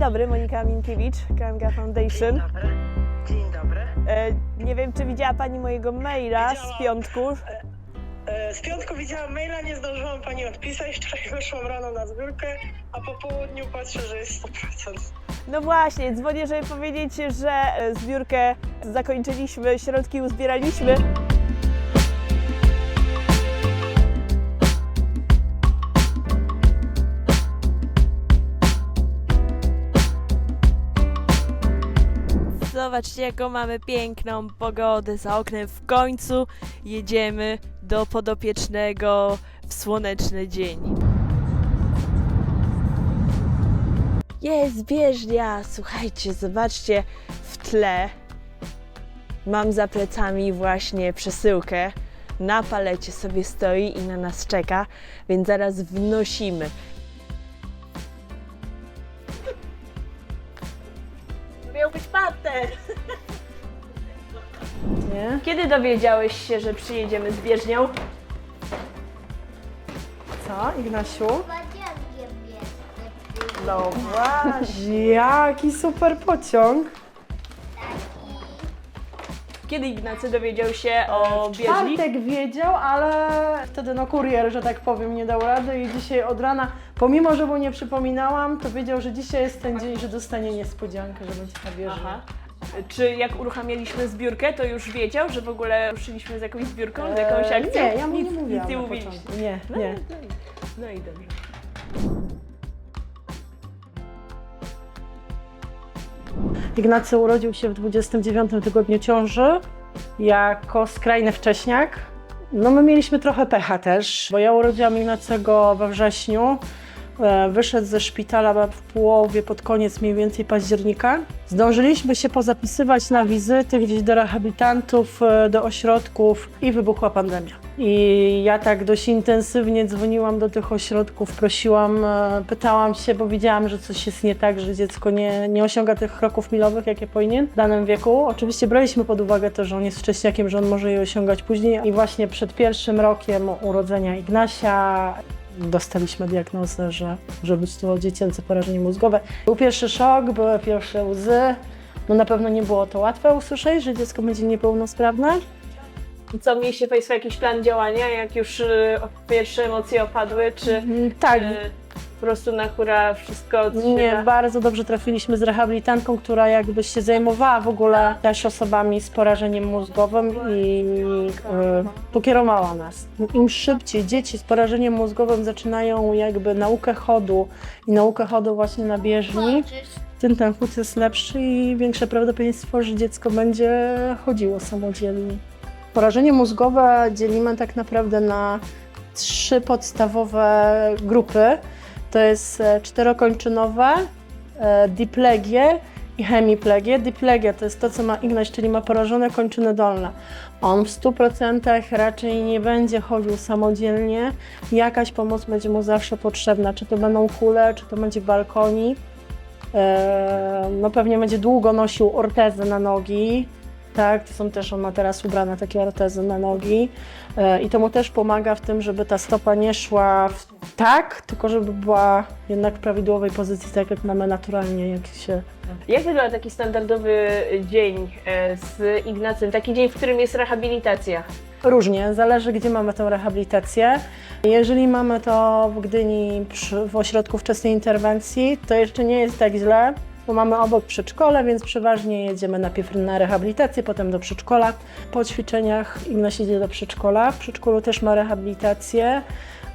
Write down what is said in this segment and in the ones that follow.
dobry, Monika Minkiewicz, KMG Foundation. Dzień dobry. Dzień dobry. E, nie wiem, czy widziała Pani mojego maila z Widziałam. piątku. E, Z piątku widziałam maila, nie zdążyłam pani odpisać. Wczoraj wyszłam rano na zbiórkę, a po południu patrzę, że jest 100%. No właśnie, dzwonię, żeby powiedzieć, że e, zbiórkę zakończyliśmy, środki uzbieraliśmy. Zobaczcie, jaką mamy piękną pogodę za oknem. W końcu jedziemy do podopiecznego w słoneczny dzień. Jest bieżnia! Słuchajcie, zobaczcie w tle. Mam za plecami właśnie przesyłkę. Na palecie sobie stoi i na nas czeka, więc zaraz wnosimy. Nie? Kiedy dowiedziałeś się, że przyjedziemy z bieżnią? Co, Ignasiu? No właśnie. Jaki super pociąg! Kiedy Ignacy dowiedział się o bieżni? Czwartek wiedział, ale wtedy no kurier, że tak powiem, nie dał rady i dzisiaj od rana, pomimo, że mu nie przypominałam, to wiedział, że dzisiaj jest ten dzień, że dostanie niespodziankę, że będzie na bieżni. Aha. Czy jak uruchamialiśmy zbiórkę, to już wiedział, że w ogóle ruszyliśmy z jakąś zbiórką, z jakąś Eee, akcją? Nie, ja mu nie Nic- mówiłam Nic nie na mówiliście. początku. Nie, No, nie. no, i- no i dobrze. Ignacy urodził się w 29 tygodniu ciąży jako skrajny wcześniak. No my mieliśmy trochę pecha też, bo ja urodziłam Ignacego we wrześniu. E, Wyszedł ze szpitala w połowie, pod koniec mniej więcej października. Zdążyliśmy się pozapisywać na wizyty gdzieś do rehabilitantów, e, do ośrodków i wybuchła pandemia. I ja tak dość intensywnie dzwoniłam do tych ośrodków, prosiłam, e, pytałam się, bo widziałam, że coś jest nie tak, że dziecko nie, nie osiąga tych kroków milowych, jakie powinien w danym wieku. Oczywiście braliśmy pod uwagę to, że on jest wcześniakiem, że on może je osiągać później. I właśnie przed pierwszym rokiem urodzenia Ignasia dostaliśmy diagnozę, że, że było dziecięce porażenie mózgowe. Był pierwszy szok, były pierwsze łzy. No na pewno nie było to łatwe usłyszeć, że dziecko będzie niepełnosprawne. Co, mieliście Państwo jakiś plan działania, jak już y, pierwsze emocje opadły, czy Tak, y, po prostu na hura wszystko się Nie, bardzo dobrze trafiliśmy z rehabilitantką, która jakby się zajmowała w ogóle też osobami z porażeniem mózgowym i e, pokierowała nas. Im szybciej dzieci z porażeniem mózgowym zaczynają jakby naukę chodu i naukę chodu właśnie na bieżni, tym ten chód jest lepszy i większe prawdopodobieństwo, że dziecko będzie chodziło samodzielnie. Porażenie mózgowe dzielimy tak naprawdę na trzy podstawowe grupy. To jest e, czterokończynowe, e, diplegie i hemiplegie. Diplegia to jest to, co ma Ignaś, czyli ma porażone kończyny dolne. On w 100% raczej nie będzie chodził samodzielnie. Jakaś pomoc będzie mu zawsze potrzebna, czy to będą kule, czy to będzie balkonik. E, No pewnie będzie długo nosił ortezy na nogi. Tak, to są też, on ma teraz ubrane takie ortezy na nogi. E, I to mu też pomaga w tym, żeby ta stopa nie szła w tak, tylko żeby była jednak w prawidłowej pozycji, tak jak mamy naturalnie, jak się... Jak wygląda taki standardowy dzień e, z Ignacym? Taki dzień, w którym jest rehabilitacja? Różnie, zależy gdzie mamy tę rehabilitację. Jeżeli mamy to w Gdyni przy, w ośrodku wczesnej interwencji, to jeszcze nie jest tak źle, bo mamy obok przedszkole, więc przeważnie jedziemy najpierw na rehabilitację, potem do przedszkola. Po ćwiczeniach Ignaś idzie do przedszkola. W przedszkolu też ma rehabilitację,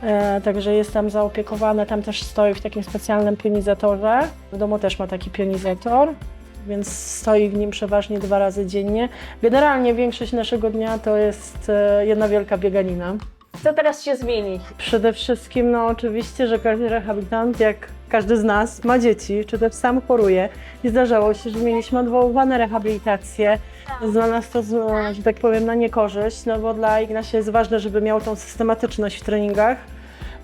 e, także jest tam zaopiekowane, tam też stoi w takim specjalnym pionizatorze. W domu też ma taki pionizator więc stoi w nim przeważnie dwa razy dziennie. Generalnie większość naszego dnia to jest e, jedna wielka bieganina. Co teraz się zmieni? Przede wszystkim, no oczywiście, że każdy rehabilitant, jak każdy z nas, ma dzieci, czy też sam choruje. I zdarzało się, że mieliśmy odwoływane rehabilitacje. Dla nas to, z- że tak powiem, na niekorzyść, no bo dla Ignasia jest ważne, żeby miał tą systematyczność w treningach.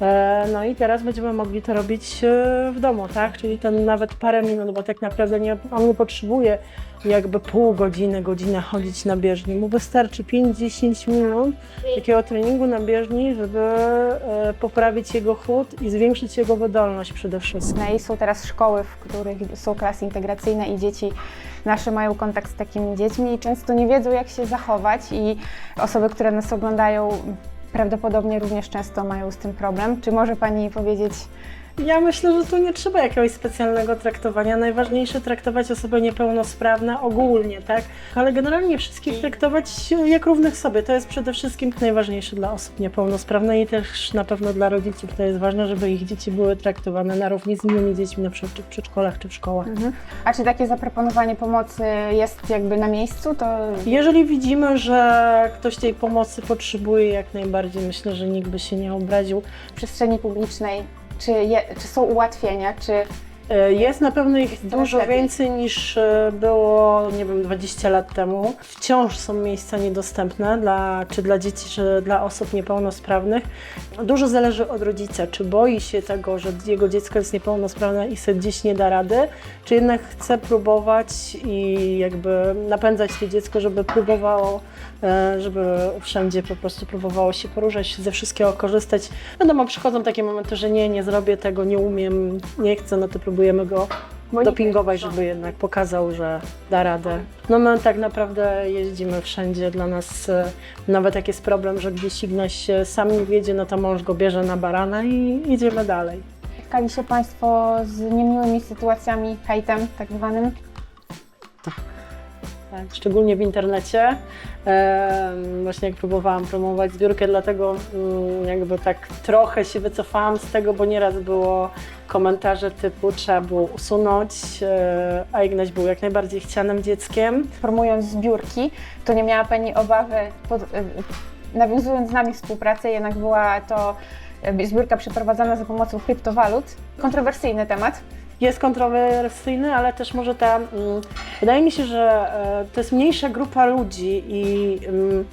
E, No i teraz będziemy mogli to robić e, w domu, tak? Czyli ten nawet parę minut, bo tak naprawdę nie, on nie potrzebuje jakby pół godziny, godzinę chodzić na bieżni. Mu wystarczy 5-10 minut takiego treningu na bieżni, żeby e, poprawić jego chód i zwiększyć jego wydolność przede wszystkim. No są teraz szkoły, w których są klasy integracyjne i dzieci nasze mają kontakt z takimi dziećmi i często nie wiedzą, jak się zachować i osoby, które nas oglądają prawdopodobnie również często mają z tym problem. Czy może Pani powiedzieć, Ja myślę, że tu nie trzeba jakiegoś specjalnego traktowania. Najważniejsze traktować osoby niepełnosprawne ogólnie, tak? Ale generalnie wszystkich traktować jak równych sobie. To jest przede wszystkim najważniejsze dla osób niepełnosprawnych i też na pewno dla rodziców. To jest ważne, żeby ich dzieci były traktowane na równi z innymi dziećmi, na przykład czy w przedszkolach, czy w szkołach. a czy takie zaproponowanie pomocy jest jakby na miejscu, to Jeżeli widzimy, że ktoś tej pomocy potrzebuje, jak najbardziej myślę, że nikt by się nie obraził. w przestrzeni publicznej, czy, je, czy są ułatwienia, czy Jest na pewno ich dużo lepiej. więcej niż e, było, nie wiem, 20 lat temu. Wciąż są miejsca niedostępne dla, czy dla dzieci, czy dla osób niepełnosprawnych. Dużo zależy od rodzica, czy boi się tego, że jego dziecko jest niepełnosprawne i sobie gdzieś nie da rady, czy jednak chce próbować i jakby napędzać to dziecko, żeby próbowało, e, żeby wszędzie po prostu próbowało się poruszać, ze wszystkiego korzystać. Wiadomo, przychodzą takie momenty, że nie, nie zrobię tego, nie umiem, nie chcę, no to próbujemy go dopingować, żeby jednak pokazał, że da radę. No my tak naprawdę jeździmy wszędzie. Dla nas e, nawet jak jest problem, że gdzieś Ignaś e, sam nie wiedzie, no to mąż go bierze na barana i idziemy dalej. spotkali się Państwo z niemiłymi sytuacjami, hejtem tak zwanym? Tak, szczególnie w internecie. Właśnie jak próbowałam promować zbiórkę, dlatego mm, jakby tak trochę się wycofałam z tego, bo nieraz było komentarze typu trzeba było usunąć, e, a Ignaś był jak najbardziej chcianym dzieckiem. Promując zbiórki, to nie miała Pani obawy, pod, y, nawiązując z nami współpracę, jednak była to y, zbiórka przeprowadzana za pomocą kryptowalut. Kontrowersyjny temat. Jest kontrowersyjny, ale też może ta. Mm, wydaje mi się, że e, to jest mniejsza grupa ludzi i mm,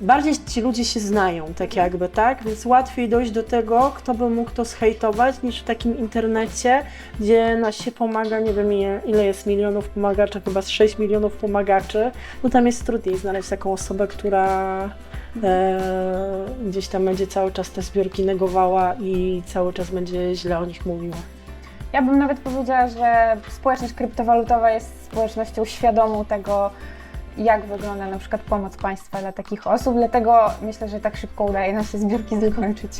bardziej ci ludzie się znają, tak jakby, tak? Więc łatwiej dojść do tego, kto by mógł to zhejtować, niż w takim internecie, gdzie nas się pomaga, nie wiem ile- jest milionów pomagaczy, chyba z 6 milionów pomagaczy. No tam jest trudniej znaleźć taką osobę, która e, gdzieś tam będzie cały czas te zbiórki negowała i cały czas będzie źle o nich mówiła. Ja bym nawet powiedziała, że społeczność kryptowalutowa jest społecznością świadomą tego, jak wygląda na przykład pomoc państwa dla takich osób, dlatego myślę, że tak szybko udaje nam się zbiórki zakończyć.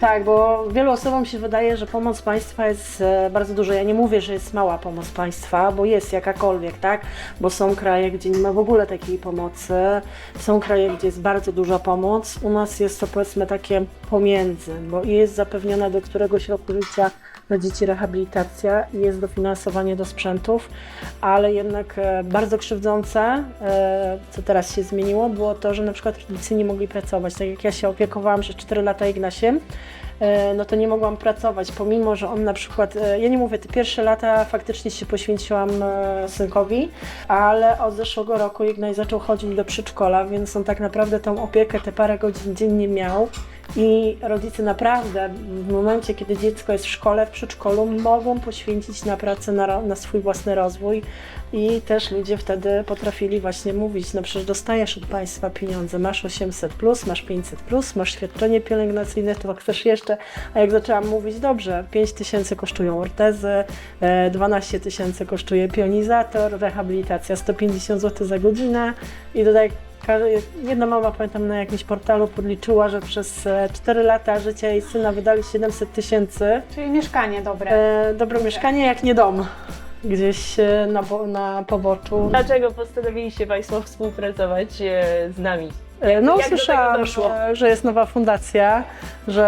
Tak, bo wielu osobom się wydaje, że pomoc państwa jest e, bardzo duża. Ja nie mówię, że jest mała pomoc państwa, bo jest jakakolwiek, tak? Bo są kraje, gdzie nie ma w ogóle takiej pomocy, są kraje, gdzie jest bardzo duża pomoc. U nas jest to powiedzmy takie pomiędzy, bo jest zapewniona do któregoś roku życia dla dzieci rehabilitacja i jest dofinansowanie do sprzętów, ale jednak e, bardzo krzywdzące, e, co teraz się zmieniło, było to, że na przykład rodzice nie mogli pracować. Tak jak ja się opiekowałam przez 4 lata Ignasiem, e, no to nie mogłam pracować, pomimo, że on na przykład, e, ja nie mówię, te pierwsze lata faktycznie się poświęciłam e, synkowi, ale od zeszłego roku Ignaś zaczął chodzić do przedszkola, więc on tak naprawdę tą opiekę te parę godzin dziennie miał i rodzice naprawdę w momencie, kiedy dziecko jest w szkole, w przedszkolu, mogą poświęcić na pracę, na, na swój własny rozwój. I też ludzie wtedy potrafili właśnie mówić, no przecież dostajesz od państwa pieniądze, masz 800+, plus, masz 500+, plus, masz świadczenie pielęgnacyjne, to chcesz jeszcze, a jak zaczęłam mówić, dobrze, 5 tysięcy kosztują ortezy, e, 12 tysięcy kosztuje pionizator, rehabilitacja 150 zł za godzinę. I ka- jedna mama, pamiętam, na jakimś portalu podliczyła, że przez e, 4 lata życia jej syna wydali 700 tysięcy. Czyli mieszkanie dobre. E, dobre mieszkanie, jak nie dom. Gdzieś e, na, na poboczu. Dlaczego postanowiliście Państwo współpracować e, z nami? E, No, Jak słyszałam, doszło? że, że jest nowa fundacja, że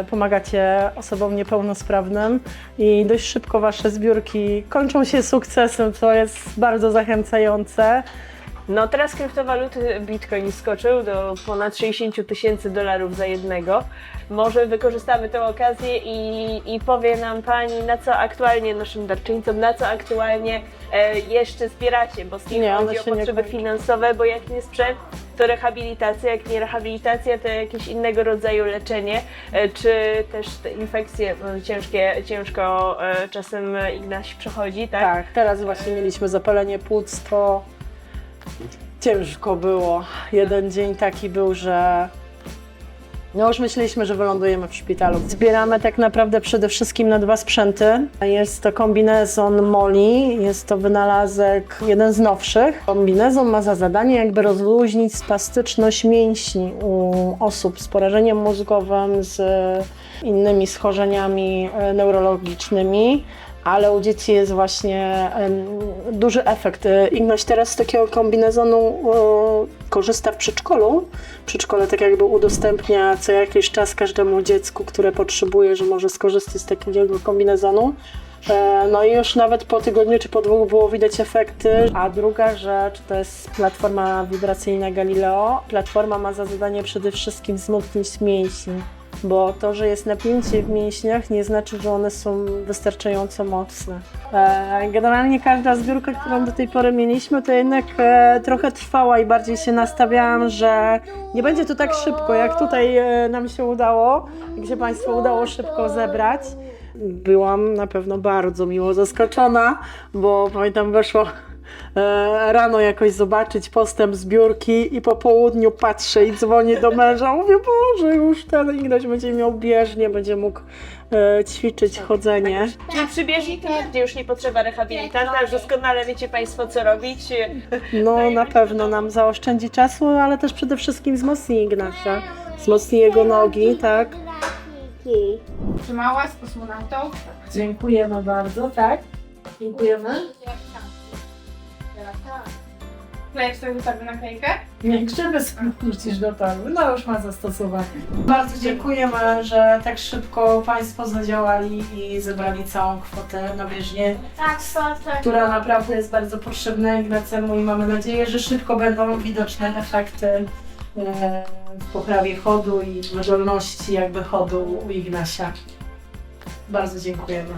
e, pomagacie osobom niepełnosprawnym i dość szybko Wasze zbiórki kończą się sukcesem, co jest bardzo zachęcające. No teraz kryptowaluty Bitcoin skoczył do ponad 60 tysięcy dolarów za jednego. Może wykorzystamy tę okazję i, i powie nam Pani, na co aktualnie naszym darczyńcom, na co aktualnie e, jeszcze zbieracie, bo z kim Nie, one chodzi o się nie potrzeby kończą. finansowe, bo jak nie sprzęt, to rehabilitacja, jak nie rehabilitacja, to jakieś innego rodzaju leczenie, e, czy też te infekcje e, ciężkie, ciężko e, czasem Ignaś przechodzi, tak? Tak, teraz właśnie mieliśmy zapalenie płuc, to ciężko było. Jeden dzień taki był, że no już myśleliśmy, że wylądujemy w szpitalu. Zbieramy tak naprawdę przede wszystkim na dwa sprzęty. Jest to kombinezon Moli, jest to wynalazek jeden z nowszych. Kombinezon ma za zadanie jakby rozluźnić spastyczność mięśni u osób z porażeniem mózgowym, z innymi schorzeniami e, neurologicznymi ale u dzieci jest właśnie duży efekt. E, Ignaś teraz z takiego kombinezonu korzysta w przedszkolu. Przedszkole tak jakby udostępnia co jakiś czas każdemu dziecku, które potrzebuje, że może skorzystać z takiego kombinezonu. E, No i już nawet po tygodniu czy po dwóch było widać efekty. A druga rzecz to jest platforma wibracyjna Galileo. Platforma ma za zadanie przede wszystkim wzmocnić mięśnie bo to, że jest napięcie w mięśniach, nie znaczy, że one są wystarczająco mocne. E, Generalnie każda zbiórka, którą do tej pory mieliśmy, to jednak e, trochę trwała i bardziej się nastawiałam, że nie będzie to tak szybko, jak tutaj e, nam się udało, jak się Państwu udało szybko zebrać. Byłam na pewno bardzo miło zaskoczona, bo pamiętam, weszło rano jakoś zobaczyć postęp zbiórki i po południu patrzę i dzwonię do męża. Mówię, Boże, już ten Ignaś będzie miał bieżnię, będzie mógł e, ćwiczyć chodzenie. Czyli przy bieżni to nigdzie już nie potrzeba rehabilitanta, już doskonale wiecie Państwo co robić. No na pewno nam zaoszczędzi czasu, ale też przede wszystkim wzmocni Ignacia. Wzmocni jego nogi, tak? Trzymałaś z kosmonautą? Dziękujemy bardzo, tak? Dziękujemy. Klejesz sobie do torby naklejkę? Nie, grzyby wrócisz do torby. No już ma zastosowanie. Bardzo dziękujemy, że tak szybko Państwo zadziałali i zebrali całą kwotę na bieżnię, Tak, tak. która naprawdę jest bardzo potrzebna Ignacemu i mamy nadzieję, że szybko będą widoczne efekty e, w poprawie chodu i wydolności jakby chodu u Ignasia. Bardzo dziękujemy.